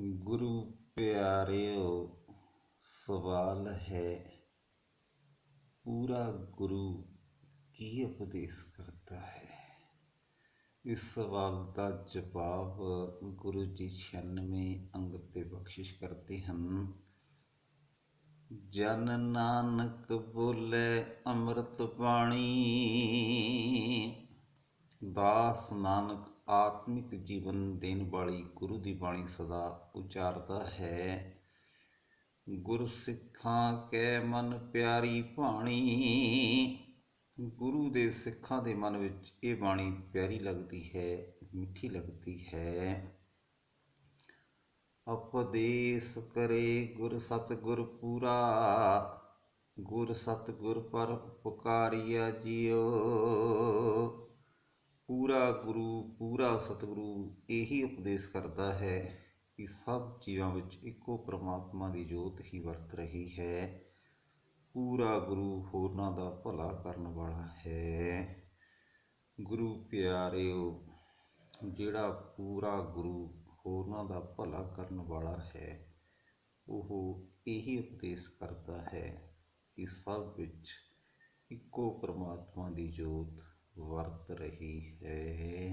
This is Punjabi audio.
ਗੁਰੂ ਪਿਆਰਿਓ, ਸਵਾਲ ਹੈ, ਪੂਰਾ ਗੁਰੂ ਕੀ ਉਪਦੇਸ਼ ਕਰਦਾ ਹੈ? ਇਸ ਸਵਾਲ ਦਾ ਜਵਾਬ ਗੁਰੂ ਜੀ 96 ਅੰਗ ਤੇ ਬਖਸ਼ਿਸ਼ ਕਰਦੇ ਹਨ। ਜਨ ਨਾਨਕ ਬੋਲੇ ਅੰਮ੍ਰਿਤ ਬਾਣੀ ਦਾਸ ਨਾਨਕ ਆਤਮਿਕ ਜੀਵਨ ਦੇਣ ਵਾਲੀ ਗੁਰੂ ਦੀ ਬਾਣੀ ਸਦਾ ਉਚਾਰਦਾ ਹੈ। ਗੁਰ ਸਿੱਖਾਂ ਕੈ ਮਨ ਪਿਆਰੀ ਬਾਣੀ ਗੁਰੂ ਦੇ ਸਿੱਖਾਂ ਦੇ ਮਨ ਵਿੱਚ ਇਹ ਬਾਣੀ ਪਿਆਰੀ ਲੱਗਦੀ ਹੈ, ਮਿੱਠੀ ਲੱਗਦੀ ਹੈ। ਉਪਦੇਸ਼ ਕਰੇ ਗੁਰ ਸਤਿਗੁਰ ਪੂਰਾ, ਗੁਰ ਸਤਿਗੁਰ ਪਰ ਪੁਕਾਰਿਆ ਜਿਉ। ਪੂਰਾ ਗੁਰੂ, ਪੂਰਾ ਸਤਿਗੁਰੂ ਇਹੀ ਉਪਦੇਸ਼ ਕਰਦਾ ਹੈ ਕਿ ਸਭ ਜੀਵਾਂ ਵਿੱਚ ਇੱਕੋ ਪ੍ਰਮਾਤਮਾ ਦੀ ਜੋਤ ਹੀ ਵਰਤ ਰਹੀ ਹੈ। ਪੂਰਾ ਗੁਰੂ ਹੋਰਨਾਂ ਦਾ ਭਲਾ ਕਰਨ ਵਾਲਾ ਹੈ। ਗੁਰੂ ਪਿਆਰਿਓ, ਜਿਹੜਾ ਪੂਰਾ ਗੁਰੂ ਹੋਰਨਾਂ ਦਾ ਭਲਾ ਕਰਨ ਵਾਲਾ ਹੈ, ਉਹ ਇਹੀ ਉਪਦੇਸ਼ ਕਰਦਾ ਹੈ ਕਿ ਸਭ ਵਿੱਚ ਇੱਕੋ ਪ੍ਰਮਾਤਮਾ ਦੀ ਜੋਤ ਵਰਤ ਰਹੀ ਹੈ।